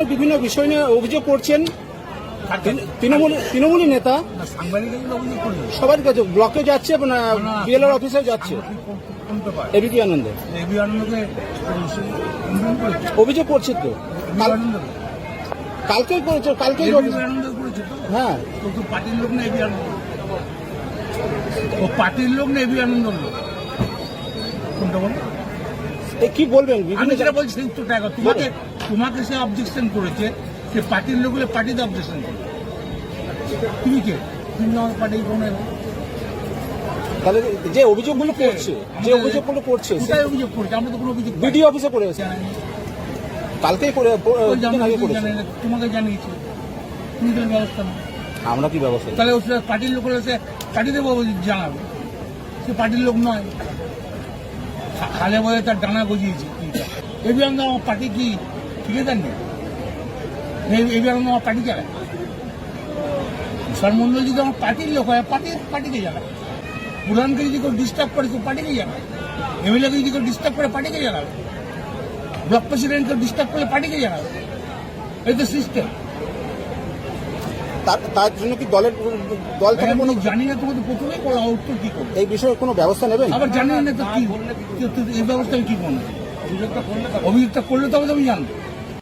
বিভিন্ন বিষয় নিয়ে অভিযোগ করছেন। তৃণমূল তৃণমূলী নেতা। সবার কাছে ব্লকে যাচ্ছে বিএলআর অফিসেও যাচ্ছে। এবিপি আনন্দে। অভিযোগ করছে তো। কালকেই করেছে কালকেই হ্যাঁ। পার্টির লোক না এবি আনন্দ ও পার্টির লোক না এবি আনন্দ লোক? কোনটা বলো? কি বলবেন? আমি যেটা বলছি সেই উত্তরটা তোমাকে তোমাকে সে অবজেকশন করেছে সে পার্টির লোক হলে পার্টিতে অবজেকশন করে। তুমি কে? তুমি আমার পার্টি কোনো তাহলে যে অভিযোগগুলো করছে যে অভিযোগগুলো করছে কোথায় অভিযোগ করেছে? আমরা তো কোনো অভিযোগ পাইনি। বিডি অফিসে করে জানাইনি। কালকেই করে আগে করেছে। তোমাকে জানিয়েছি। তুমি তো ব্যবস্থা না আমরা কি ব্যবস্থা তাহলে পার্টির লোক পার্টিতে জানাবে। সে পার্টির লোক নয়। খালে বয়ে তার ডানা গজিয়েছে। এবি আনন্দ আমার পার্টি কি ঠিকাদার নেই? এবি আনন্দ আমার পার্টি চালায়। সরমন্ডল যদি আমার পার্টির লোক হয়, পার্টি পার্টিকে জানাবে প্রধানকে যদি কেউ ডিস্টার্ব করে তো পার্টিকে জানাবে এমএলএকে যদি কেউ ডিস্টার্ব করে, পার্টিকে জানাবে ব্লক প্রেসিডেন্টকে ডিস্টার্ব করলে পার্টিকে জানাবে এই তো সিস্টেম তার জন্য কি দলের দল থেকে কোনো জানি না তোমাদের প্রথমেই বলা উত্তর কি করবে? এই বিষয়ে কোনো ব্যবস্থা নেবেন? আবার জানি না তো কি? এই ব্যবস্থা আমি কি করব? অভিযোগটা করলে তবে তো আমি জানব।